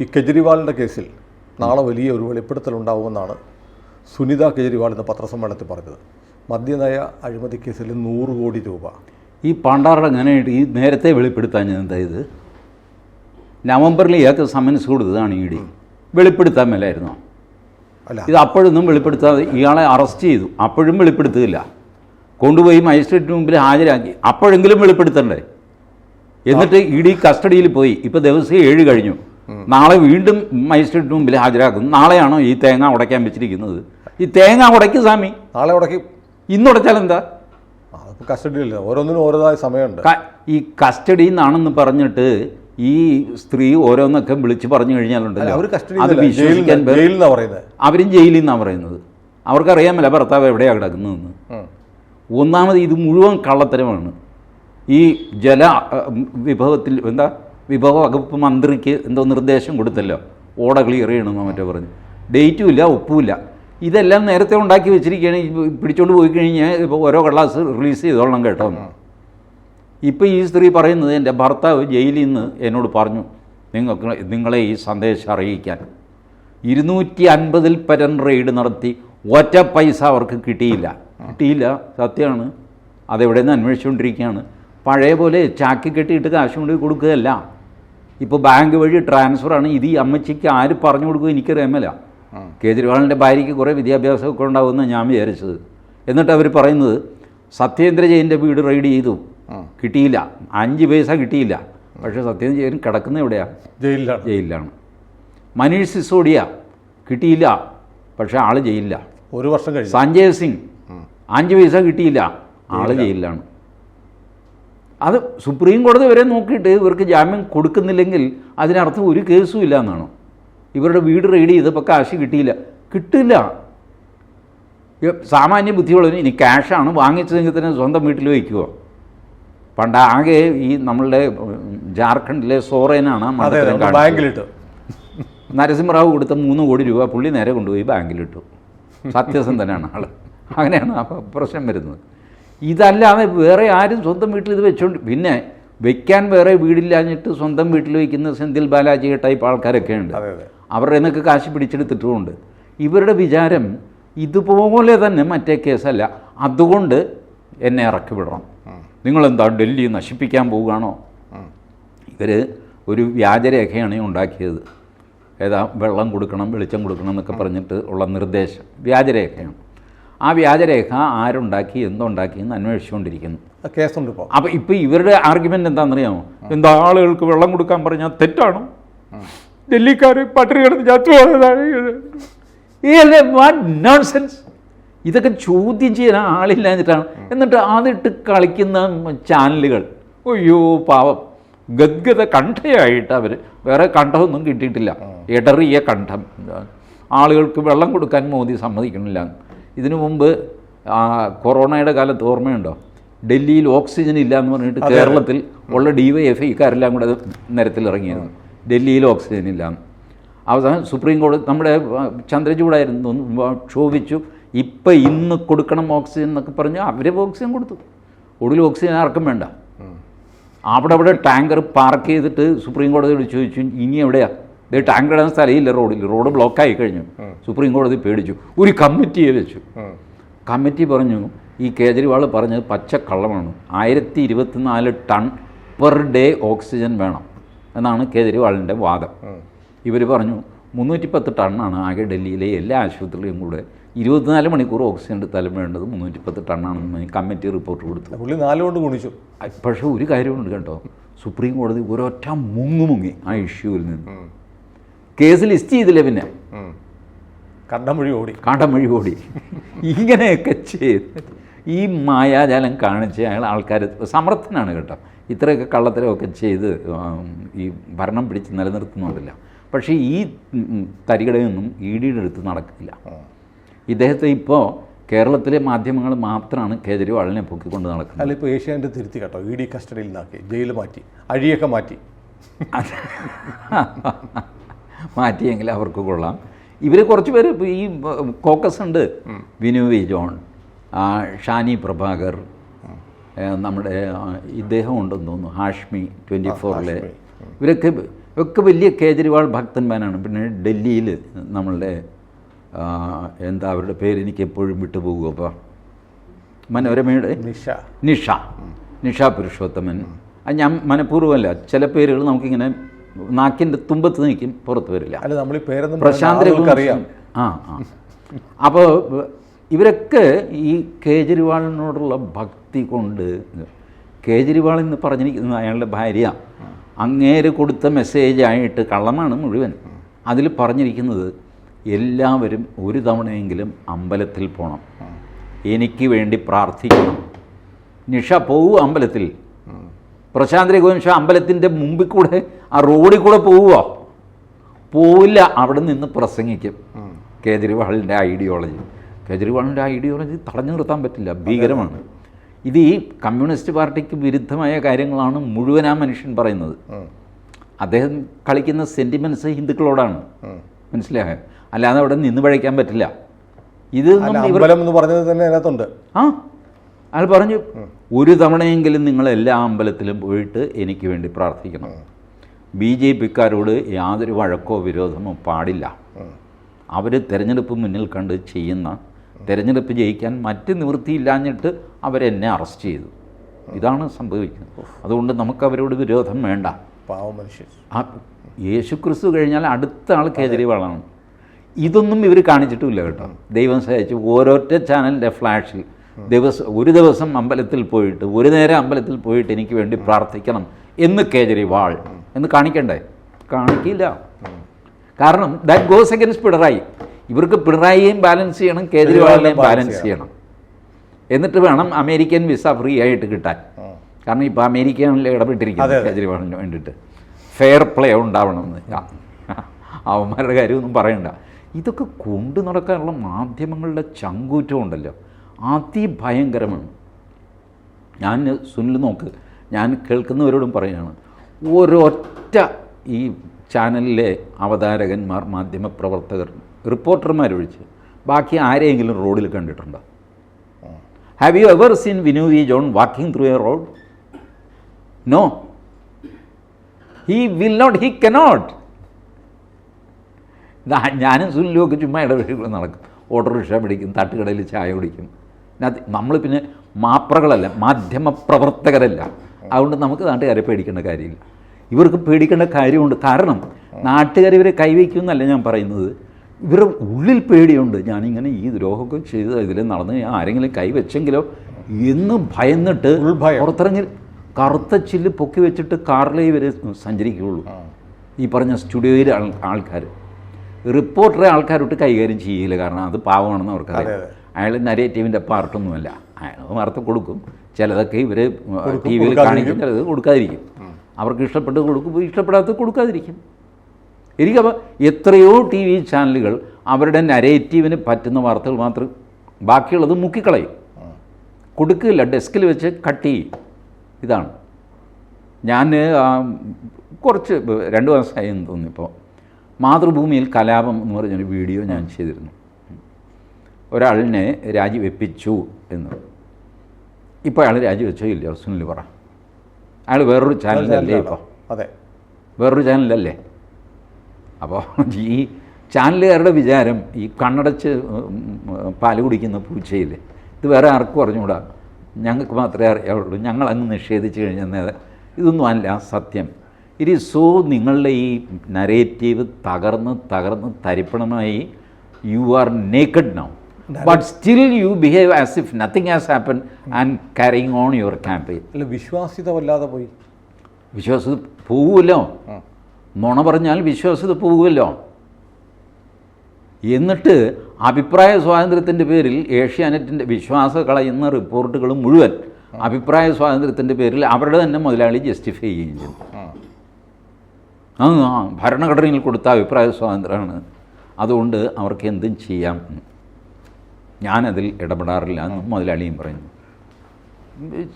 ഈ കെജ്രിവാളിന്റെ കേസിൽ നാളെ വലിയ ഒരു വെളിപ്പെടുത്തൽ ഉണ്ടാവുമെന്നാണ് സുനിത കെജ്രിവാൾ എന്ന പത്രസമ്മേളനത്തിൽ പറഞ്ഞത്. മദ്യനയ അഴിമതി കേസിൽ നൂറ് കോടി രൂപ. ഈ പാണ്ടാറുടെ അങ്ങനെയായിട്ട് ഈ നേരത്തെ വെളിപ്പെടുത്താൻ എന്താ ഇത്? നവംബറിൽ ഇയാൾക്ക് സമൻസ് കൊടുത്തതാണ് ഇ ഡി. വെളിപ്പെടുത്താൻ മേലായിരുന്നോ? അല്ല. ഇത് അപ്പോഴൊന്നും വെളിപ്പെടുത്താതെ ഇയാളെ അറസ്റ്റ് ചെയ്തു. അപ്പോഴും വെളിപ്പെടുത്തുകയില്ല കൊണ്ടുപോയി മജിസ്ട്രേറ്റിന് മുമ്പിൽ ഹാജരാക്കി. അപ്പോഴെങ്കിലും വെളിപ്പെടുത്തണ്ടേ? എന്നിട്ട് ഇ ഡി കസ്റ്റഡിയിൽ പോയി. ഇപ്പോൾ ദിവസം ഏഴ് കഴിഞ്ഞു. നാളെ വീണ്ടും മജിസ്ട്രേറ്റിന് മുമ്പിൽ ഹാജരാക്കും നാളെയാണോ ഈ തേങ്ങ ഉടയ്ക്കാൻ വെച്ചിരിക്കുന്നത്? ഈ തേങ്ങ ഉടയ്ക്ക് സ്വാമി. നാളെ ഉടക്കി ഇന്നുടച്ചാൽ എന്താ? കസ്റ്റഡിയില്ല ഓരോന്നിനും ഓരോതായ സമയമുണ്ട്. ഈ കസ്റ്റഡിയിൽ നിന്നാണെന്ന് പറഞ്ഞിട്ട് ഈ സ്ത്രീ ഓരോന്നൊക്കെ വിളിച്ച് പറഞ്ഞു കഴിഞ്ഞാലുണ്ട് കഴിഞ്ഞാലുണ്ടല്ലോ അത് വിശ്വസിക്കാൻ അവരും ജയിലിൽ നിന്നാണ് പറയുന്നത്. അവർക്കറിയാമല്ല ഭർത്താവ് എവിടെയാണ് കിടക്കുന്നതെന്ന്. ഒന്നാമത് ഇത് മുഴുവൻ കള്ളത്തരമാണ്. ഈ ജല വിഭവത്തിൽ എന്താ? വിഭവ വകുപ്പ് മന്ത്രിക്ക് എന്തോ നിർദ്ദേശം കൊടുത്തല്ലോ. ഓട ക്ലിയർ ചെയ്യണമെന്നോ മറ്റോ പറഞ്ഞു. ഡേറ്റും ഇല്ല ഒപ്പുമില്ല ഇതെല്ലാം നേരത്തെ ഉണ്ടാക്കി വെച്ചിരിക്കുകയാണ്. പിടിച്ചോണ്ട് പോയി കഴിഞ്ഞാൽ ഇപ്പോൾ ഓരോ കള്ളാസ് റിലീസ് ചെയ്തോളണം കേട്ടോ. ഇപ്പോൾ ഈ സ്ത്രീ പറയുന്നത് എന്റെ ഭർത്താവ് ജയിലിൽ നിന്ന് എന്നോട് പറഞ്ഞു നിങ്ങൾക്ക് നിങ്ങളെ ഈ സന്ദേശം അറിയിക്കാൻ. ഇരുന്നൂറ്റി അൻപതിൽ പരം റെയ്ഡ് നടത്തി. ഒറ്റ പൈസ അവർക്ക് കിട്ടിയില്ല. കിട്ടിയില്ല. സത്യമാണ്. അതെവിടെ നിന്ന് അന്വേഷിച്ചുകൊണ്ടിരിക്കുകയാണ് പഴയ പോലെ ചാക്കി കെട്ടിയിട്ട് കാശ് കൊണ്ട് കൊടുക്കുകയല്ല. ഇപ്പോൾ ബാങ്ക് വഴി ട്രാൻസ്ഫറാണ് ഇത് ഈ അമ്മച്ചിക്ക് ആര് പറഞ്ഞു കൊടുക്കുക എനിക്കറിയാമല്ല കേജ്രിവാളിന്റെ ഭാര്യയ്ക്ക് കുറേ വിദ്യാഭ്യാസമൊക്കെ ഉണ്ടാവുമെന്ന് ഞാൻ വിചാരിച്ചത്. എന്നിട്ട് അവർ പറയുന്നത് സത്യേന്ദ്ര ജയിന്റെ വീട് റെയ്ഡ് ചെയ്തു. കിട്ടിയില്ല. അഞ്ച് പൈസ കിട്ടിയില്ല. പക്ഷേ സത്യേന്ദ്ര ജയൻ കിടക്കുന്നത് എവിടെയാണ് ജയിലിലാണ്. ജയിലിലാണ്. മനീഷ് സിസോഡിയ കിട്ടിയില്ല. പക്ഷേ ആൾ ജയിലില്ല ഒരു വർഷം കഴിഞ്ഞു. സഞ്ജയ് സിംഗ് അഞ്ച് പൈസ കിട്ടിയില്ല. ആൾ ജയിലിലാണ്. അത് സുപ്രീം കോടതി വരെ നോക്കിയിട്ട് ഇവർക്ക് ജാമ്യം കൊടുക്കുന്നില്ലെങ്കിൽ അതിനർത്ഥം ഒരു കേസും ഇല്ല എന്നാണ്. ഇവരുടെ വീട് റെയ്ഡ് ചെയ്തപ്പോൾ കാശ് കിട്ടിയില്ല. കിട്ടില്ല. സാമാന്യ ബുദ്ധിയുള്ളവന് ഇനി ക്യാഷാണ് വാങ്ങിച്ചതെങ്കിൽ തന്നെ സ്വന്തം വീട്ടിൽ വയ്ക്കുക. പണ്ട് ആകെ ഈ നമ്മളുടെ ജാർഖണ്ഡിലെ സോറേനാണ് ബാങ്കിലിട്ടു. നരസിംഹറാവു കൊടുത്ത മൂന്ന് കോടി രൂപ പുള്ളി നേരെ കൊണ്ടുപോയി ബാങ്കിലിട്ടു. സത്യസന്ധനാണ് ആൾ അങ്ങനെയാണ് പ്രശ്നം വരുന്നത്. ഇതല്ലാതെ വേറെ ആരും സ്വന്തം വീട്ടിൽ ഇത് വെച്ചോണ്ട് പിന്നെ വെക്കാൻ വേറെ വീടില്ലാഞ്ഞിട്ട് സ്വന്തം വീട്ടിൽ വയ്ക്കുന്ന സെന്തിൽ ബാലാജി ടൈപ്പ് ആൾക്കാരൊക്കെ ഉണ്ട്. അവരുടെ നിന്നൊക്കെ കാശ് പിടിച്ചെടുത്തിട്ടുമുണ്ട്. ഇവരുടെ വിചാരം ഇതുപോലെ തന്നെ മറ്റേ കേസല്ല. അതുകൊണ്ട് എന്നെ ഇറക്കി വിടണം. നിങ്ങളെന്താ ഡൽഹി നശിപ്പിക്കാൻ പോവുകയാണോ? ഇവർ ഒരു വ്യാജരേഖയാണ് ഉണ്ടാക്കിയത്. ഏതാ വെള്ളം കൊടുക്കണം വെളിച്ചം കൊടുക്കണം എന്നൊക്കെ പറഞ്ഞിട്ട് ഉള്ള നിർദ്ദേശം. വ്യാജരേഖയാണ്. ആ വ്യാജരേഖ ആരുണ്ടാക്കി എന്തുണ്ടാക്കി എന്ന് അന്വേഷിച്ചുകൊണ്ടിരിക്കുന്നു. കേസുണ്ട് ഇപ്പോൾ അപ്പോൾ ഇപ്പോൾ ഇവരുടെ ആർഗ്യുമെന്റ് എന്താണെന്നറിയാമോ? എന്താ ആളുകൾക്ക് വെള്ളം കൊടുക്കാൻ പറഞ്ഞാൽ തെറ്റാണോ? ഡൽഹിക്കാർ പട്ടിണി കിടന്ന് ചത്തു നോൺസെൻസ് ഇതൊക്കെ ചോദ്യം ചെയ്യാൻ ആളില്ലാഞ്ഞിട്ടാണ്. എന്നിട്ട് അതിട്ട് കളിക്കുന്ന ചാനലുകൾ. അയ്യോ പാവം. ഗദ്ഗത കണ്ഠയായിട്ട് അവർ വേറെ കണ്ഠമൊന്നും കിട്ടിയിട്ടില്ല. ഇടറിയ കണ്ഠം. ആളുകൾക്ക് വെള്ളം കൊടുക്കാൻ മോദി സമ്മതിക്കണില്ല. ഇതിനു മുമ്പ് ആ, കൊറോണയുടെ കാലത്ത് ഓർമ്മയുണ്ടോ? ഡൽഹിയിൽ ഓക്സിജൻ ഇല്ല എന്ന് പറഞ്ഞിട്ട് കേരളത്തിൽ ഉള്ള ഡി വൈ എഫ് ഇക്കാരെല്ലാം കൂടെ നിരത്തിലിറങ്ങിയിരുന്നു ഡൽഹിയിൽ ഓക്സിജൻ ഇല്ല. അവസാനം സുപ്രീം കോടതി നമ്മുടെ ചന്ദ്രചൂടായിരുന്നു ക്ഷോഭിച്ചു ഇപ്പം ഇന്ന് കൊടുക്കണം ഓക്സിജൻ എന്നൊക്കെ പറഞ്ഞു. അവർ ഓക്സിജൻ കൊടുത്തു. ഒടുവിൽ ഓക്സിജൻ ആർക്കും വേണ്ട. അവിടെ അവിടെ ടാങ്കർ പാർക്ക് ചെയ്തിട്ട് സുപ്രീം കോടതിയോട് ചോദിച്ചു. ഇനി എവിടെയാ? ഇത് ടാങ്ക് ഇടാൻ സ്ഥലമില്ല റോഡിൽ. റോഡ് ബ്ലോക്കായി കഴിഞ്ഞു. സുപ്രീം കോടതി പേടിച്ചു. ഒരു കമ്മിറ്റിയെ വെച്ചു. കമ്മിറ്റി പറഞ്ഞു ഈ കേജ്രിവാൾ പറഞ്ഞത് പച്ചക്കള്ളമാണ് ആയിരത്തി ഇരുപത്തിനാല് ടൺ പെർ ഡേ ഓക്സിജൻ വേണം എന്നാണ് കേജ്രിവാളിന്റെ വാദം. ഇവർ പറഞ്ഞു മുന്നൂറ്റി പത്ത് ടണ്ണാണ് ആകെ ഡൽഹിയിലെ എല്ലാ ആശുപത്രികളും കൂടെ ഇരുപത്തിനാല് മണിക്കൂർ ഓക്സിജൻ എടുത്താലും വേണ്ടത് മുന്നൂറ്റി പത്ത് ടണ്ണാണെന്ന് കമ്മിറ്റി റിപ്പോർട്ട് കൊടുത്തു. പുള്ളി നാലുകൊണ്ട് ഗുണിച്ചു. പക്ഷേ ഒരു കാര്യമുണ്ട് കേട്ടോ. സുപ്രീം കോടതി ഒരൊറ്റ മുങ്ങുമുങ്ങി ആ ഇഷ്യൂവിൽ നിന്ന്. കേസ് ലിസ്റ്റ് ചെയ്തില്ല പിന്നെ? കണ്ടമൊഴി ഓടി. കണ്ടമൊഴി ഓടി. ഇങ്ങനെയൊക്കെ ചെയ്ത് ഈ മായാജാലം കാണിച്ച് അയാൾ ആൾക്കാർ സമർത്ഥനാണ് കേട്ടോ. ഇത്രയൊക്കെ കള്ളത്തരമൊക്കെ ചെയ്ത് ഈ ഭരണം പിടിച്ച് നിലനിർത്തുന്നുണ്ടല്ല. പക്ഷേ ഈ തരികിടയൊന്നും ഇ ഡിയുടെ അടുത്ത് നടക്കില്ല. ഇദ്ദേഹത്തെ ഇപ്പോൾ കേരളത്തിലെ മാധ്യമങ്ങൾ മാത്രമാണ് കേജ്രിവാളിനെ പൊക്കിക്കൊണ്ട് നടക്കുന്നത്. അല്ല ഇപ്പോൾ ഏഷ്യാന്റെ തിരുത്തി കേട്ടോ. ഇ ഡി കസ്റ്റഡിയിൽ നിന്നാക്കി. ജയിൽ മാറ്റി. അഴിയൊക്കെ മാറ്റി. മാറ്റിയെങ്കിൽ അവർക്ക് കൊള്ളാം. ഇവർ കുറച്ച് പേര് ഈ കോക്കസ് ഉണ്ട്. വിനു വി ജോൺ ഷാനി പ്രഭാകർ നമ്മുടെ ഇദ്ദേഹം ഉണ്ടെന്ന് തോന്നുന്നു. ഹാഷ്മി ട്വന്റി ഫോറിലെ. ഇവരൊക്കെ ഒക്കെ വലിയ കേജ്രിവാൾ ഭക്തന്മാരാണ്. പിന്നെ ഡൽഹിയിൽ നമ്മളുടെ എന്താ അവരുടെ പേര് എനിക്ക് എപ്പോഴും വിട്ടുപോകും അപ്പോൾ മനോരമയുടെ നിഷ. നിഷ. നിഷ പുരുഷോത്തമൻ. അത് ഞാൻ മനഃപൂർവമല്ല. ചില പേരുകൾ നമുക്കിങ്ങനെ നാക്കിന്റെ തുമ്പത്ത് നിൽക്കും പുറത്ത് വരില്ല. അല്ല നമ്മൾ പ്രശാന്ത് ആളുകൾക്കറിയാം ആ ആ. അപ്പോൾ ഇവരൊക്കെ ഈ കേജ്രിവാളിനോടുള്ള ഭക്തി കൊണ്ട് കേജ്രിവാൾ എന്ന് പറഞ്ഞിരിക്കുന്നത് അയാളുടെ ഭാര്യ അങ്ങേര് കൊടുത്ത മെസ്സേജായിട്ട് കള്ളമാണ് മുഴുവൻ. അതിൽ പറഞ്ഞിരിക്കുന്നത് എല്ലാവരും ഒരു തവണയെങ്കിലും അമ്പലത്തിൽ പോകണം എനിക്ക് വേണ്ടി പ്രാർത്ഥിക്കണം. നിഷ പോവൂ അമ്പലത്തിൽ. പ്രശാന്ത് രഘുവംശ അമ്പലത്തിന്റെ മുമ്പിൽ കൂടെ ആ റോഡിൽ കൂടെ പോവുക പോവില്ല. അവിടെ നിന്ന് പ്രസംഗിക്കും. കേജ്രിവാളിന്റെ ഐഡിയോളജി കേജ്രിവാളിന്റെ ഐഡിയോളജി തടഞ്ഞു നിർത്താൻ പറ്റില്ല. ഭീകരമാണ്. ഇത് ഈ കമ്മ്യൂണിസ്റ്റ് പാർട്ടിക്ക് വിരുദ്ധമായ കാര്യങ്ങളാണ് മുഴുവൻ ആ മനുഷ്യൻ പറയുന്നത്. അദ്ദേഹം കളിക്കുന്ന സെന്റിമെന്റ്സ് ഹിന്ദുക്കളോടാണ്. മനസ്സിലായോ? അല്ലാതെ അവിടെ നിന്ന് വഴിക്കാൻ പറ്റില്ല. ഇത് പറഞ്ഞത് തന്നെ അതിനകത്തുണ്ട്. ആ. അയാൾ പറഞ്ഞു ഒരു തവണയെങ്കിലും നിങ്ങൾ എല്ലാ അമ്പലത്തിലും പോയിട്ട് എനിക്ക് വേണ്ടി പ്രാർത്ഥിക്കണം. ബി ജെ പിക്കാരോട് യാതൊരു വഴക്കോ വിരോധമോ പാടില്ല. അവർ തിരഞ്ഞെടുപ്പ് മുന്നിൽ കണ്ട് ചെയ്യുന്ന തിരഞ്ഞെടുപ്പ് ജയിക്കാൻ മറ്റ് നിവൃത്തിയില്ലാഞ്ഞിട്ട് അവരെന്നെ അറസ്റ്റ് ചെയ്തു. ഇതാണ് സംഭവിക്കുന്നത്. അതുകൊണ്ട് നമുക്ക് അവരോട് വിരോധം വേണ്ട. ആ യേശുക്രിസ്തു കഴിഞ്ഞാൽ അടുത്ത ആൾ കേജ്രിവാളാണ്. ഇതൊന്നും ഇവർ കാണിച്ചിട്ടുമില്ല കേട്ടോ. ദൈവം സഹായിച്ചു. ഓരോറ്റ ചാനലിന്റെ ഫ്ലാഷിൽ ദിവസം ഒരു ദിവസം അമ്പലത്തിൽ പോയിട്ട് ഒരു നേരം അമ്പലത്തിൽ പോയിട്ട് എനിക്ക് വേണ്ടി പ്രാർത്ഥിക്കണം എന്ന് കേജരിവാൾ. എന്ന് കാണിക്കണ്ടേ? കാണിക്കില്ല. കാരണം ദാറ്റ് ഗോസ് അഗൻസ്റ്റ് പിണറായി. ഇവർക്ക് പിണറായിയെയും ബാലൻസ് ചെയ്യണം കേജ്രിവാളിനെയും ബാലൻസ് ചെയ്യണം. എന്നിട്ട് വേണം അമേരിക്കൻ വിസ ഫ്രീ ആയിട്ട് കിട്ടാൻ. കാരണം ഇപ്പോൾ അമേരിക്കയിൽ ഇടപെട്ടിരിക്കുന്നത്. കേജ്രിവാളിന് വേണ്ടിയിട്ട്. ഫെയർ പ്ലേ ഉണ്ടാവണമെന്ന്. അവന്മാരുടെ കാര്യമൊന്നും പറയണ്ട. ഇതൊക്കെ കൊണ്ടു നടക്കാനുള്ള മാധ്യമങ്ങളുടെ ചങ്കൂറ്റം ഉണ്ടല്ലോ അതിഭയങ്കരമാണ്. ഞാൻ സുനിൽ നോക്ക് ഞാൻ കേൾക്കുന്നവരോടും പറയുകയാണ് ഒരൊറ്റ ഈ ചാനലിലെ അവതാരകന്മാർ മാധ്യമപ്രവർത്തകർ റിപ്പോർട്ടർമാരൊഴിച്ച് ബാക്കി ആരെയെങ്കിലും റോഡിൽ കണ്ടിട്ടുണ്ടോ? Have you ever seen Vinu V John walking through a road no he will not he cannot ഞാനും സുനിലും ഒക്കെ ചുമ്മാ ഇടവേളകൾ നടക്കും. ഓട്ടോറിക്ഷ പിടിക്കും തട്ടുകടയിൽ ചായ കുടിക്കും. നമ്മൾ പിന്നെ മാപ്രകളല്ല മാധ്യമ പ്രവർത്തകരല്ല അതുകൊണ്ട് നമുക്ക് നാട്ടുകാരെ പേടിക്കേണ്ട കാര്യമില്ല. ഇവർക്ക് പേടിക്കേണ്ട കാര്യമുണ്ട്. കാരണം നാട്ടുകാർ ഇവരെ കൈവയ്ക്കും എന്നല്ല ഞാൻ പറയുന്നത്. ഇവരുടെ ഉള്ളിൽ പേടിയുണ്ട്. ഞാനിങ്ങനെ ഈ ദ്രോഹമൊക്കെ ചെയ്ത് ഇതിൽ നടന്ന് ആരെങ്കിലും കൈവച്ചെങ്കിലോ എന്ന് ഭയന്നിട്ട്. പുറത്തിറങ്ങി കറുത്ത ചില്ല് പൊക്കി വെച്ചിട്ട് കാറിലേ ഇവരെ സഞ്ചരിക്കുകയുള്ളൂ. ഈ പറഞ്ഞ സ്റ്റുഡിയോയിലെ ആൾ ആൾക്കാർ റിപ്പോർട്ടറെ ആൾക്കാരോട്ട് കൈകാര്യം ചെയ്യില്ല. കാരണം അത് പാവമാണെന്ന് അവർക്കറിയാം. അയാൾ നരേറ്റീവിന്റെ പാർട്ടൊന്നുമല്ല. അയാൾ വാർത്ത കൊടുക്കും. ചിലതൊക്കെ ഇവർ ടി വിയിൽ കാണിക്കും ചിലത് കൊടുക്കാതിരിക്കും. അവർക്ക് ഇഷ്ടപ്പെട്ട് കൊടുക്കും ഇഷ്ടപ്പെടാത്ത കൊടുക്കാതിരിക്കും. എനിക്കപ്പോൾ എത്രയോ ടി വി ചാനലുകൾ അവരുടെ നരേറ്റീവിന് പറ്റുന്ന വാർത്തകൾ മാത്രം ബാക്കിയുള്ളത് മുക്കിക്കളയും. കൊടുക്കില്ല ഡെസ്കിൽ വെച്ച് കട്ട് ചെയ്യും. ഇതാണ്. ഞാൻ കുറച്ച് രണ്ട് മാസമായി എന്ന് തോന്നുന്നു ഇപ്പോൾ മാതൃഭൂമിയിൽ കലാപം എന്ന് പറഞ്ഞൊരു വീഡിയോ ഞാൻ ചെയ്തിരുന്നു. ഒരാളിനെ രാജിവെപ്പിച്ചു എന്ന്. ഇപ്പോൾ അയാൾ രാജിവെച്ചോ ഇല്ലയോ? സുനിൽ പറ. അയാൾ വേറൊരു ചാനലിലല്ലേ ഇപ്പോൾ അതെ. വേറൊരു ചാനലല്ലേ? അപ്പോൾ ഈ ചാനലുകാരുടെ വിചാരം ഈ കണ്ണടച്ച് പാൽ കുടിക്കുന്ന പൂച്ചയില്ലേ? ഇത് വേറെ ആർക്കും അറിഞ്ഞുകൂടാ. ഞങ്ങൾക്ക് മാത്രമേ അറിയാവുള്ളൂ. ഞങ്ങൾ അങ്ങ് നിഷേധിച്ച് കഴിഞ്ഞാൽ ഇതൊന്നും അല്ല സത്യം. ഇറ്റ് ഈസ് സോ നിങ്ങളുടെ ഈ നരേറ്റീവ് തകർന്ന് തകർന്ന് തരിപ്പണമായി you are naked now but still you behave as if nothing has happen and carrying on your campaign അല്ല വിശ്വാസ്യത വല്ലാതെ പോയി. വിശ്വാസ്യത പോവുമല്ലോ. നുണ പറഞ്ഞാൽ വിശ്വാസ്യത പോവുമല്ലോ. എന്നിട്ട് അഭിപ്രായ സ്വാതന്ത്ര്യത്തിന്റെ പേരിൽ ഏഷ്യാനെറ്റിന്റെ വിശ്വാസ കളയുന്ന റിപ്പോർട്ടുകൾ മുഴുവൻ അഭിപ്രായ സ്വാതന്ത്ര്യത്തിന്റെ പേരിൽ അവരുടെ തന്നെ മുതലാളി ജസ്റ്റിഫൈ ചെയ്യുകയും ചെയ്തു. ആ ഭരണഘടനയിൽ കൊടുത്ത അഭിപ്രായ സ്വാതന്ത്ര്യമാണ്. അതുകൊണ്ട് അവർക്ക് എന്തും ചെയ്യാം. ഞാനതിൽ ഇടപെടാറില്ല എന്ന് മുതലാളിയും പറഞ്ഞു.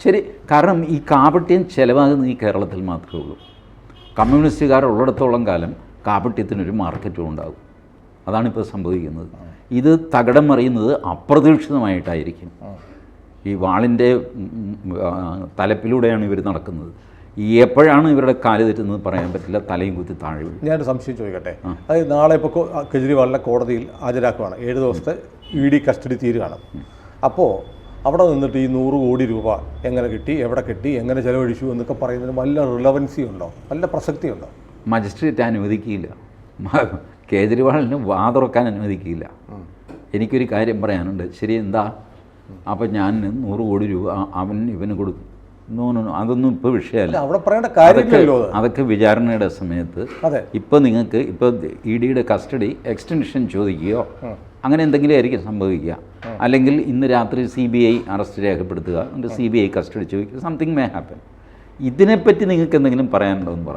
ശരി കാരണം ഈ കാപട്യം ചിലവാകുന്നത് ഈ കേരളത്തിൽ മാത്രമേ ഉള്ളൂ. കമ്മ്യൂണിസ്റ്റുകാർ ഉള്ളിടത്തോളം കാലം കാപട്യത്തിനൊരു മാർക്കറ്റും ഉണ്ടാകും. അതാണിപ്പോൾ സംഭവിക്കുന്നത്. ഇത് തകടം മറിയുന്നത് അപ്രതീക്ഷിതമായിട്ടായിരിക്കും. ഈ വാളിന്റെ തലപ്പിലൂടെയാണ് ഇവർ നടക്കുന്നത്. എപ്പോഴാണ് ഇവരുടെ കാൽ തെറ്റുന്നത് പറയാൻ പറ്റില്ല തലയും കുത്തി താഴെ വീഴും. ഞാനൊരു സംശയം ചോദിക്കട്ടെ? അതായത് നാളെ ഇപ്പോൾ കെജ്രിവാളിനെ കോടതിയിൽ ഹാജരാക്കുവാണ്. ഏഴ് ദിവസത്തെ ഇ ഡി കസ്റ്റഡി തീരുകയാണ്. അപ്പോൾ അവിടെ നിന്നിട്ട് ഈ നൂറ് കോടി രൂപ എങ്ങനെ കിട്ടി എവിടെ കിട്ടി എങ്ങനെ ചെലവഴിച്ചു എന്നൊക്കെ പറയുന്നതിന് വല്ല റിലവൻസി ഉണ്ടോ? വല്ല പ്രസക്തി ഉണ്ടോ മജിസ്ട്രേറ്റ് അനുവദിക്കില്ല കേജ്രിവാളിന് വാതുറക്കാൻ അനുവദിക്കില്ല എനിക്കൊരു കാര്യം പറയാനുണ്ട്. ശരി എന്താ? അപ്പം ഞാൻ നൂറ് കോടി രൂപ അവൻ ഇവന് കൊടുക്കും. നോ നോ നോ, അതൊന്നും ഇപ്പോൾ വിഷയമല്ല. അവിടെ പറയേണ്ട അതൊക്കെ കാര്യമില്ലല്ലോ അത്. അതൊക്കെ വിചാരണയുടെ സമയത്ത് അതെ. ഇപ്പോൾ നിങ്ങൾക്ക് ഇപ്പോൾ ഇ ഡിയുടെ കസ്റ്റഡി എക്സ്റ്റൻഷൻ ചോദിക്കുകയോ അങ്ങനെ എന്തെങ്കിലും ആയിരിക്കും സംഭവിക്കുക. അല്ലെങ്കിൽ ഇന്ന് രാത്രി സി ബി ഐ അറസ്റ്റ് രേഖപ്പെടുത്തുക എന്നിട്ട് സി ബി ഐ കസ്റ്റഡി ചോദിക്കുക സംതിങ് മേ ഹാപ്പൻ ഇതിനെപ്പറ്റി നിങ്ങൾക്ക് എന്തെങ്കിലും പറയാനുണ്ടോ എന്ന് പറ.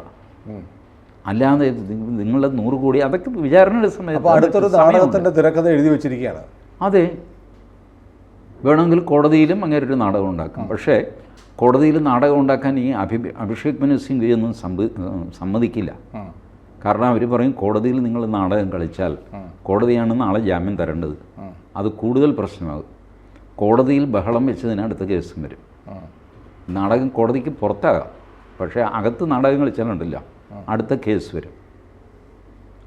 അല്ലാതെ നിങ്ങൾ- നിങ്ങളുടെ നൂറ് കോടി അതൊക്കെ വിചാരണയുടെ സമയത്ത് അടുത്തൊരു. നാടകത്തിന്റെ തിരക്കഥ എഴുതി വെച്ചിരിക്കുകയാണ്. അതെ. വേണമെങ്കിൽ കോടതിയിലും അങ്ങനെ ഒരു നാടകം ഉണ്ടാക്കാം. പക്ഷേ കോടതിയിൽ നാടകം ഉണ്ടാക്കാൻ ഈ അഭി അഭിഷേക് മനു സിംഗ് ഒന്നും സമ്മതിക്കില്ല. കാരണം അവർ പറയും കോടതിയിൽ നിങ്ങൾ നാടകം കളിച്ചാൽ കോടതിയാണ് നാളെ ജാമ്യം തരേണ്ടത്. അത് കൂടുതൽ പ്രശ്നമാകും. കോടതിയിൽ ബഹളം വെച്ചതിന് അടുത്ത കേസും വരും. നാടകം കോടതിക്ക് പുറത്താകാം. പക്ഷേ അകത്ത് നാടകം കളിച്ചാലുണ്ടല്ല. അടുത്ത കേസ് വരും.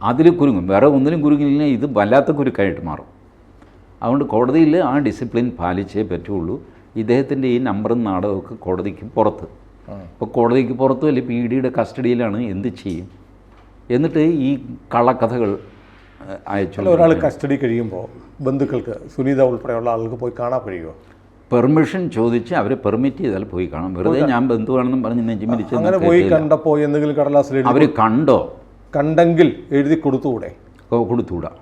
അതിൽ കുരുങ്ങും. വേറെ ഒന്നിനും കുരുങ്ങില്ല. ഇത് വല്ലാത്ത കുരുക്കായിട്ട് മാറും. അതുകൊണ്ട് കോടതിയിൽ ആ ഡിസിപ്ലിൻ പാലിച്ചേ പറ്റുള്ളൂ. ഇദ്ദേഹത്തിന്റെ ഈ നമ്പറും നാടകമൊക്കെ കോടതിക്ക് പുറത്ത്. ഇപ്പോൾ കോടതിക്ക് പുറത്തും അല്ലെ പി ഡിയുടെ കസ്റ്റഡിയിലാണ് എന്ത് ചെയ്യും? എന്നിട്ട് ഈ കള്ളക്കഥകൾ അയച്ചു ഒരാൾ കസ്റ്റഡി കഴിയുമ്പോൾ ബന്ധുക്കൾക്ക് സുനീത ഉൾപ്പെടെയുള്ള ആളുകൾക്ക് പോയി കാണാൻ കഴിയുമോ? പെർമിഷൻ ചോദിച്ച് അവരെ പെർമിറ്റ് ചെയ്താൽ പോയി കാണാം. വെറുതെ ഞാൻ ബന്ധുവാണെന്നും പറഞ്ഞ് നെഞ്ചി അങ്ങനെ പോയി മിരിച്ച് കണ്ടപ്പോൾ എന്തെങ്കിലും കടലാസിൽ അവർ കണ്ടോ? കണ്ടെങ്കിൽ എഴുതി കൊടുത്തുകൂടെ? കൊടുത്തുകൂടാ.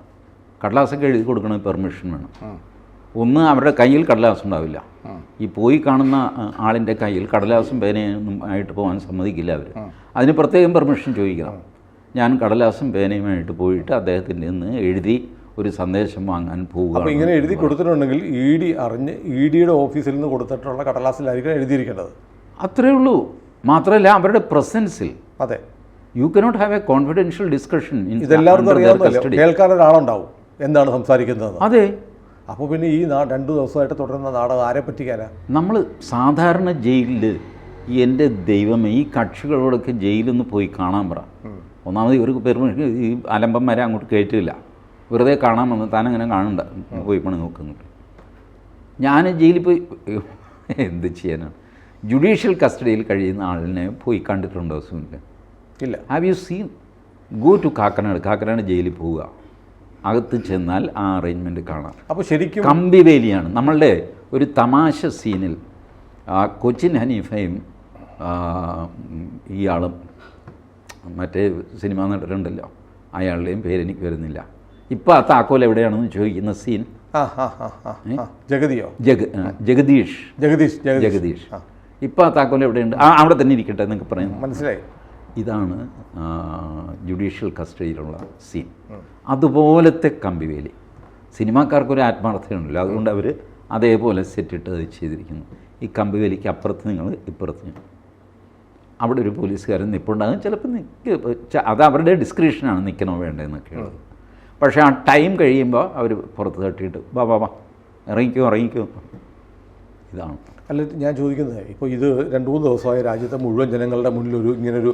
കടലാസൊക്കെ എഴുതി കൊടുക്കണ പെർമിഷൻ വേണം. ഒന്ന് അവരുടെ കയ്യിൽ കടലാസ് ഉണ്ടാവില്ല. ഈ പോയി കാണുന്ന ആളിന്റെ കയ്യിൽ കടലാസും പേനയൊന്നും ആയിട്ട് പോകാൻ സമ്മതിക്കില്ല അവർ അതിന് പ്രത്യേകം പെർമിഷൻ ചോദിക്കണം. ഞാൻ കടലാസും പേനയുമായിട്ട് പോയിട്ട് അദ്ദേഹത്തിന്റെ നിന്ന് എഴുതി ഒരു സന്ദേശം വാങ്ങാൻ അപ്പോൾ പോവുക ഇങ്ങനെ എഴുതി കൊടുത്തിട്ടുണ്ടെങ്കിൽ ഇ ഡി അറിഞ്ഞ് ഇ ഡിയുടെ ഓഫീസിൽ നിന്ന് കൊടുത്തിട്ടുള്ള കടലാസിലായിരിക്കും എഴുതിയിരിക്കേണ്ടത്. അത്രേ ഉള്ളൂ. മാത്രമല്ല അവരുടെ പ്രസൻസിൽ അതെ. You cannot have a confidential discussion ഇതെല്ലാവർക്കും അറിയാവുന്നല്ലോ കേൾക്കാൻ ഒരാളുണ്ടാവും. എന്താണ് സംസാരിക്കുന്നത്? അതെ. അപ്പോൾ പിന്നെ ഈ നാ രണ്ട് ദിവസമായിട്ട് തുടരുന്ന നാടകം ആരെ പറ്റിക്കാനാ? നമ്മൾ സാധാരണ ജയിലിൽ എന്റെ ദൈവമേ ഈ കക്ഷികളോടൊക്കെ ജയിലൊന്ന് പോയി കാണാൻ പറ. ഒന്നാമത് ഇവർക്ക് പെർമിഷൻ ഈ അലമ്പന്മാരെ അങ്ങോട്ട് കയറ്റില്ല വെറുതെ കാണാൻ വന്ന് താൻ അങ്ങനെ കാണണ്ട പോയി പണി നോക്കുന്നുണ്ട് ഞാൻ ജയിലിൽ പോയി എന്ത് ചെയ്യാനാണ് ജുഡീഷ്യൽ കസ്റ്റഡിയിൽ കഴിയുന്ന ആളിനെ പോയി കണ്ടിട്ടുണ്ടോ സുനിൽ ഇല്ല. Have you seen go to Kakkanad. Kakkanad ജയിലിൽ പോവുക. അകത്ത് ചെന്നാൽ ആ അറേഞ്ച്മെന്റ് കാണാം. അപ്പോൾ ശരിക്കും കമ്പിവേലിയാണ് നമ്മളുടെ ഒരു തമാശ സീനിൽ ആ കൊച്ചിൻ ഹനീഫയും ഇയാളും മറ്റേ സിനിമാ നടരുണ്ടല്ലോ അയാളുടെയും പേരെനിക്ക് വരുന്നില്ല. ഇപ്പോൾ ആ താക്കോൽ എവിടെയാണെന്ന് ചോദിക്കുന്ന സീൻ. ജഗതിയോ? ജഗ ജഗദീഷ്. ജഗദീഷ് ജഗദീഷ്. ഇപ്പോൾ ആ താക്കോൽ എവിടെയുണ്ട്? ആ അവിടെ തന്നെ ഇരിക്കട്ടെ എന്നൊക്കെ പറയുന്നു. മനസ്സിലായി. ഇതാണ് ജുഡീഷ്യൽ കസ്റ്റഡിയിലുള്ള സീൻ അതുപോലത്തെ കമ്പിവേലി. സിനിമാക്കാർക്കൊരു ആത്മാർത്ഥതയുണ്ടല്ലോ. അതുകൊണ്ട് അവർ അതേപോലെ സെറ്റിട്ട് അത് ചെയ്തിരിക്കുന്നു. ഈ കമ്പിവേലിക്ക് അപ്പുറത്ത് നിങ്ങൾ ഇപ്പുറത്ത് അവിടെ ഒരു പോലീസുകാരൻ നിൽപ്പുണ്ടാകും ചിലപ്പോൾ നിൽക്ക് അത് അവരുടെ ഡിസ്ക്രിപ്ഷനാണ് നിൽക്കണോ വേണ്ടതെന്നൊക്കെയുള്ളത് പക്ഷേ ആ ടൈം കഴിയുമ്പോൾ അവർ പുറത്ത് തട്ടിയിട്ട് വാ വാ വാ ഇറങ്ങിക്കോ ഇറങ്ങിക്കോ. ഇതാണ്. അല്ല ഞാൻ ചോദിക്കുന്നത് ഇപ്പോൾ ഇത് രണ്ട് മൂന്ന് ദിവസമായി രാജ്യത്തെ മുഴുവൻ ജനങ്ങളുടെ മുന്നിൽ ഒരു ഇങ്ങനൊരു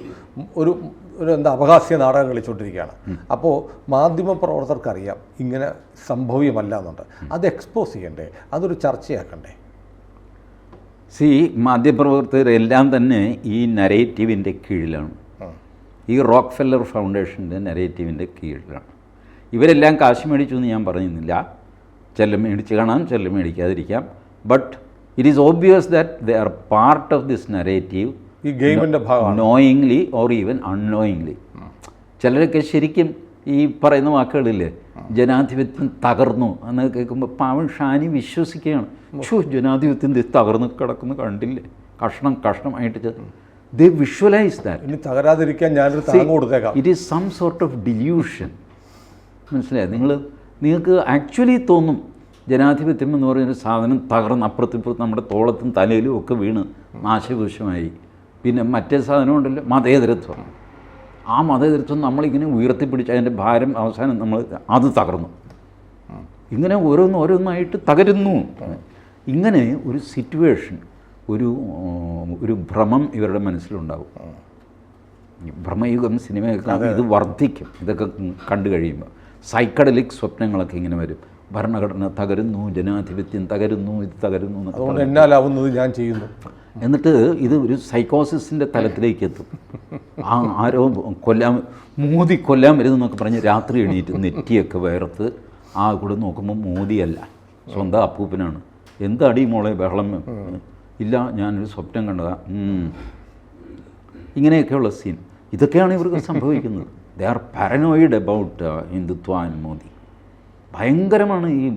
ഒരു ഒരു എന്താ അപഹാസ്യ നാടകം കളിച്ചുകൊണ്ടിരിക്കുകയാണ് അപ്പോൾ മാധ്യമ പ്രവർത്തകർക്കറിയാം ഇങ്ങനെ സംഭവ്യമല്ല എന്നുണ്ട് അത് എക്സ്പോസ് ചെയ്യണ്ടേ? അതൊരു ചർച്ചയാക്കണ്ടേ? സി മാധ്യമപ്രവർത്തകരെല്ലാം തന്നെ ഈ നരേറ്റീവിന്റെ കീഴിലാണ്. ഈ റോക്ക് ഫെല്ലർ ഫൗണ്ടേഷന്റെ നരേറ്റീവിന്റെ കീഴിലാണ്. ഇവരെല്ലാം കാശ് മേടിച്ചു എന്ന് ഞാൻ പറയുന്നില്ല ചെല്ലം മേടിച്ച് കാണാം ചെല്ലം മേടിക്കാതിരിക്കാം. But it is obvious that they are part of this narrative ഈ ഗെയിമിന്റെ ഭാഗമാണ്. നോയിങ്ലി ഓർ ഈവൻ അൺനോയിങ്ലി ചിലരൊക്കെ ശരിക്കും ഈ പറയുന്ന വാക്കുകളില്ലേ ജനാധിപത്യം തകർന്നു എന്ന് കേൾക്കുമ്പോൾ പാവൻ ഷാനി വിശ്വസിക്കുകയാണ്. ഷോ ജനാധിപത്യം തകർന്നു കിടക്കുന്നു കണ്ടില്ലേ? കഷ്ണം കഷ്ണമായിട്ട് ദേ വിഷ്വലൈസ് ദാറ്റ് ഇനി തകരാതിരിക്കാൻ ഞാനൊരു താങ്ങ് കൊടുത്തേക്കാം. It is some sort of delusion മനസ്സിലായി? നിങ്ങൾ നിങ്ങൾക്ക് ആക്ച്വലി തോന്നും ജനാധിപത്യം എന്ന് പറയുന്ന സാധനം തകർന്ന് അപ്പുറത്തിപ്പുറത്ത് നമ്മുടെ തോളത്തും തലയിലും ഒക്കെ വീണ് നാശഭൂഷമായി പിന്നെ മറ്റേ സാധനം ഉണ്ടല്ലോ മതേതരത്വം. ആ മതേതരത്വം നമ്മളിങ്ങനെ ഉയർത്തിപ്പിടിച്ച് അതിന്റെ ഭാരം അവസാനം നമ്മൾ അത് തകർന്നു. ഇങ്ങനെ ഓരോന്ന് ഓരോന്നായിട്ട് തകരുന്നു. ഇങ്ങനെ ഒരു സിറ്റുവേഷൻ ഒരു ഒരു ഭ്രമം ഇവരുടെ മനസ്സിലുണ്ടാവും. ഭ്രമയുഗം സിനിമയൊക്കെ ഇത് വർദ്ധിക്കും. ഇതൊക്കെ കണ്ടു കഴിയുമ്പോൾ. സൈക്കഡലിക് സ്വപ്നങ്ങളൊക്കെ ഇങ്ങനെ വരും. ഭരണഘടന തകരുന്നു ജനാധിപത്യം തകരുന്നു ഇത് തകരുന്നു അതുകൊണ്ട് എന്നാലാവുന്നത് ഞാൻ ചെയ്യുന്നു. എന്നിട്ട് ഇത് ഒരു സൈക്കോസിസിന്റെ തലത്തിലേക്ക് എത്തും. ആ ആരോ കൊല്ലാൻ മോദി കൊല്ലാൻ വരുന്നൊക്കെ പറഞ്ഞ് രാത്രി എണീറ്റ് നെറ്റിയൊക്കെ വേർത്ത് ആ കൂടെ നോക്കുമ്പോൾ മോദിയല്ല സ്വന്തം അപ്പൂപ്പനാണ്. എന്താടി മോളെ ബഹളം? ഇല്ല ഞാനൊരു സ്വപ്നം കണ്ടതാ. ഇങ്ങനെയൊക്കെയുള്ള സീൻ ഇതൊക്കെയാണ് ഇവർക്ക് സംഭവിക്കുന്നത്. They are paranoid about Hindutva and Modi ഭയങ്കരമാണ് ഈ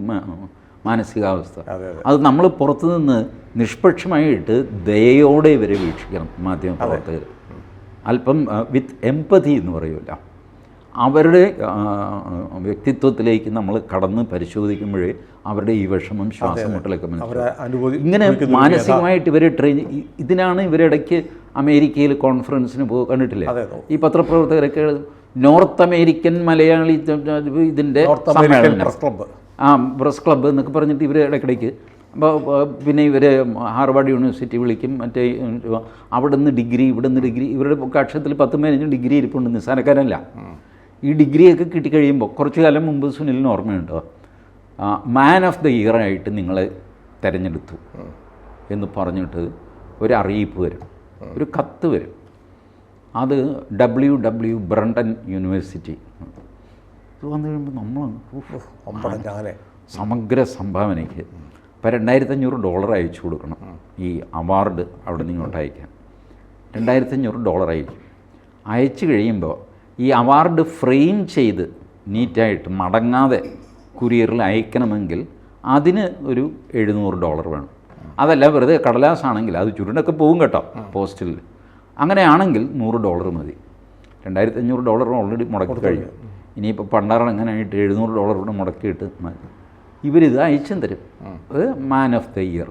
മാനസികാവസ്ഥ. അതെ, നമ്മൾ പുറത്തുനിന്ന് നിഷ്പക്ഷമായിട്ട് ദയയോടെ ഇവരെ വീക്ഷിക്കണം മാധ്യമ പ്രവർത്തകർ അല്പം വിത്ത് എമ്പതി എന്ന് പറയൂല അവരുടെ വ്യക്തിത്വത്തിലേക്ക് നമ്മൾ കടന്ന് പരിശോധിക്കുമ്പോഴേ അവരുടെ ഈ വിഷമം ശ്വാസം മുട്ടലൊക്കെ മനസ്സിലാവും. ഇങ്ങനെ മാനസികമായിട്ട് ഇവരെ ട്രെയിൻ ഇതിനാണ് ഇവരിടയ്ക്ക് അമേരിക്കയിൽ കോൺഫറൻസിന് പോ കണ്ടിട്ടില്ലേ. ഈ പത്രപ്രവർത്തകരൊക്കെ നോർത്ത് അമേരിക്കൻ മലയാളി ഇതിന്റെ പ്രസ് ക്ലബ്ബ്. ആ പ്രസ് ക്ലബ്ബ് എന്നൊക്കെ പറഞ്ഞിട്ട് ഇവർ ഇടയ്ക്കിടയ്ക്ക്. അപ്പോൾ പിന്നെ ഇവർ ഹാർവാർഡ് യൂണിവേഴ്സിറ്റി വിളിക്കും മറ്റേ അവിടെ നിന്ന് ഡിഗ്രി ഇവിടെ നിന്ന് ഡിഗ്രി ഇവരുടെ കക്ഷത്തിൽ പത്ത് പതിനഞ്ചും ഡിഗ്രി ഇരിപ്പുണ്ട് നിസ്സാരക്കാരല്ല. ഈ ഡിഗ്രിയൊക്കെ കിട്ടിക്കഴിയുമ്പോൾ കുറച്ചു കാലം മുമ്പ് സുനിലിന് ഓർമ്മയുണ്ടോ? മാൻ ഓഫ് ദ ഇയർ ആയിട്ട് നിങ്ങളെ തിരഞ്ഞെടുത്തു. എന്ന് പറഞ്ഞിട്ട് ഒരു അറിയിപ്പ് വരും. ഒരു കത്ത് വരും. അത് ഡബ്ല്യു ഡബ്ല്യു ബ്രണ്ടൻ യൂണിവേഴ്സിറ്റി ഇത് വന്നു കഴിയുമ്പോൾ നമ്മൾ സമഗ്ര സംഭാവനയ്ക്ക്. ഇപ്പം രണ്ടായിരത്തഞ്ഞൂറ് ഡോളർ അയച്ചു കൊടുക്കണം ഈ അവാർഡ് അവിടെ നിന്ന് ഇങ്ങോട്ട് അയക്കാൻ. രണ്ടായിരത്തഞ്ഞൂറ് ഡോളർ അയക്കും. അയച്ചു കഴിയുമ്പോൾ ഈ അവാർഡ് ഫ്രെയിം ചെയ്ത് നീറ്റായിട്ട് മടങ്ങാതെ കുരിയറിൽ അയക്കണമെങ്കിൽ അതിന് ഒരു എഴുന്നൂറ് ഡോളർ വേണം. അതല്ല വെറുതെ കടലാസാണെങ്കിൽ അത് ചുരുണ്ടൊക്കെ പോകും കേട്ടോ പോസ്റ്റിൽ അങ്ങനെയാണെങ്കിൽ നൂറ് ഡോളർ മതി. രണ്ടായിരത്തി അഞ്ഞൂറ് ഡോളർ ഓൾറെഡി മുടക്കി കഴിഞ്ഞു. ഇനിയിപ്പോൾ പണ്ടാറങ്ങനായിട്ട് എഴുന്നൂറ് ഡോളർ കൂടെ മുടക്കിയിട്ട് മതി. ഇവരിത് അയച്ചും തരും. അത് മാൻ ഓഫ് ദ ഇയർ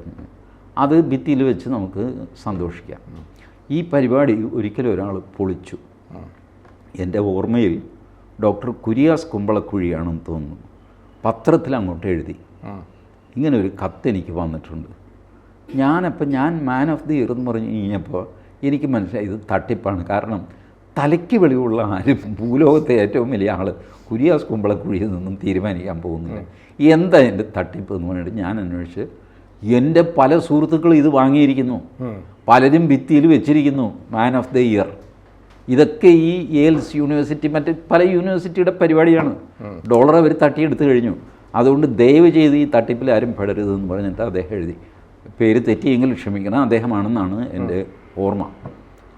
അത് ഭിത്തിയിൽ വെച്ച് നമുക്ക് സന്തോഷിക്കാം. ഈ പരിപാടി ഒരിക്കലും ഒരാൾ പൊളിച്ചു. എന്റെ ഓർമ്മയിൽ ഡോക്ടർ കുര്യാസ് കുമ്പളക്കുഴിയാണെന്ന് തോന്നുന്നു. പത്രത്തിൽ അങ്ങോട്ട് എഴുതി. ഇങ്ങനെ ഒരു കത്ത് എനിക്ക് വന്നിട്ടുണ്ട്. ഞാനപ്പോൾ ഞാൻ മാൻ ഓഫ് ദി ഇയർ എന്ന് പറഞ്ഞു കഴിഞ്ഞപ്പോൾ എനിക്ക് മനസ്സിലായി ഇത് തട്ടിപ്പാണ്. കാരണം തലയ്ക്ക് വെളിവുള്ള ആരും ഭൂലോകത്തെ ഏറ്റവും വലിയ ആൾ കുര്യാസ് കുമ്പളക്കുഴിയിൽ നിന്നും തീരുമാനിക്കാൻ പോകുന്നില്ല. എന്താ എന്റെ തട്ടിപ്പ് എന്ന് പറഞ്ഞിട്ട് ഞാൻ അന്വേഷിച്ച് എന്റെ പല സുഹൃത്തുക്കളും ഇത് വാങ്ങിയിരിക്കുന്നു. പലരും ഭിത്തിയിൽ വെച്ചിരിക്കുന്നു മാൻ ഓഫ് ദ ഇയർ ഇതൊക്കെ ഈ ഏൽസ് യൂണിവേഴ്സിറ്റി മറ്റ് പല യൂണിവേഴ്സിറ്റിയുടെ പരിപാടിയാണ്. ഡോളർ അവർ തട്ടിയെടുത്ത് കഴിഞ്ഞു. അതുകൊണ്ട് ദയവ് ചെയ്ത് ഈ തട്ടിപ്പിൽ ആരും പെടരുതെന്ന് പറഞ്ഞിട്ട് അദ്ദേഹം എഴുതി. പേര് തെറ്റിയെങ്കിൽ ക്ഷമിക്കണം അദ്ദേഹമാണെന്നാണ് എന്റെ ഓർമ്മ.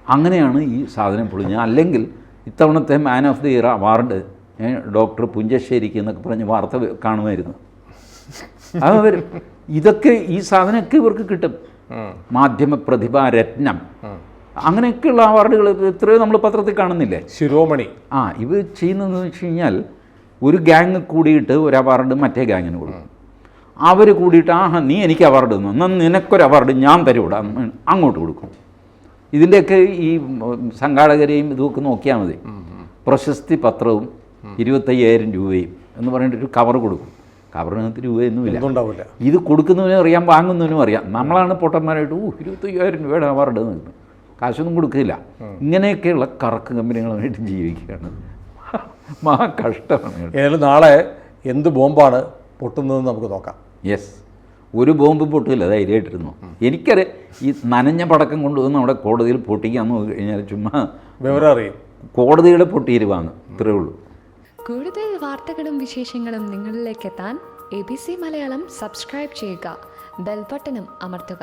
അങ്ങനെയാണ് ഈ സാധനം പൊളിഞ്ഞത്. അല്ലെങ്കിൽ ഇത്തവണത്തെ man of the year award doctor പുഞ്ചശ്ശേരിക്ക് എന്നൊക്കെ പറഞ്ഞ് വാർത്ത കാണുമായിരുന്നു. അത് വരും ഇതൊക്കെ ഈ സാധനമൊക്കെ ഇവർക്ക് കിട്ടും. മാധ്യമ പ്രതിഭാ രത്നം. അങ്ങനെയൊക്കെയുള്ള അവാർഡുകൾ എത്രയോ നമ്മൾ പത്രത്തിൽ കാണുന്നില്ലേ? ശിരോമണി. ആ ഇവ ചെയ്യുന്നതെന്ന് വെച്ച് കഴിഞ്ഞാൽ ഒരു ഗാങ് കൂടിയിട്ട് ഒരു അവാർഡ് മറ്റേ ഗ്യാങ്ങിന് കൊടുക്കും. അവർ കൂടിയിട്ട് ആഹാ നീ എനിക്ക് അവാർഡ് തന്നു? എന്നാൽ നിനക്കൊരു അവാർഡ് ഞാൻ തരൂടാ. അങ്ങോട്ട് കൊടുക്കും. ഇതിന്റെയൊക്കെ ഈ സംഘാടകരെയും ഇതുമൊക്കെ നോക്കിയാൽ മതി. പ്രശസ്തി പത്രവും ഇരുപത്തയ്യായിരം രൂപയും എന്ന് പറഞ്ഞിട്ട് ഒരു കവർ കൊടുക്കും. കവറിനകത്ത് രൂപയൊന്നുമില്ല. ഇത് കൊടുക്കുന്നവനും അറിയാം വാങ്ങുന്നവനും അറിയാം. നമ്മളാണ് പൊട്ടന്മാരായിട്ട് ഓ ഇരുപത്തയ്യായിരം രൂപയുടെ അവാർഡ് നിൽക്കുന്നത് കാശൊന്നും കൊടുക്കില്ല. ഇങ്ങനെയൊക്കെയുള്ള കറക്ക് കമ്പനികളുമായിട്ട് ജീവിക്കുകയാണ്. മഹാ കഷ്ടമാണ്. ഏതായാലും നാളെ എന്ത് ബോംബാണ് പൊട്ടുന്നതെന്ന് നമുക്ക് നോക്കാം. യെസ് ഒരു ബോംബ് പൊട്ടില്ല ധൈര്യമായിട്ടിരുന്നു എനിക്കറിയാം ഈ നനഞ്ഞ പടക്കം കൊണ്ടുവന്ന് അവിടെ കോടതിയിൽ പൊട്ടിക്കാന്ന് നോക്കി കഴിഞ്ഞാൽ ചുമ്മാ വിവരം അറിയും കോടതിയുടെ പൊട്ടിയിരുവാന്ന് ഇത്രയേ ഉള്ളൂ. കൂടുതൽ വാർത്തകളും വിശേഷങ്ങളും നിങ്ങളിലേക്ക് എത്താൻ A B C Malayalam subscribe ചെയ്യുക ബെൽബട്ടനും അമർത്തുക.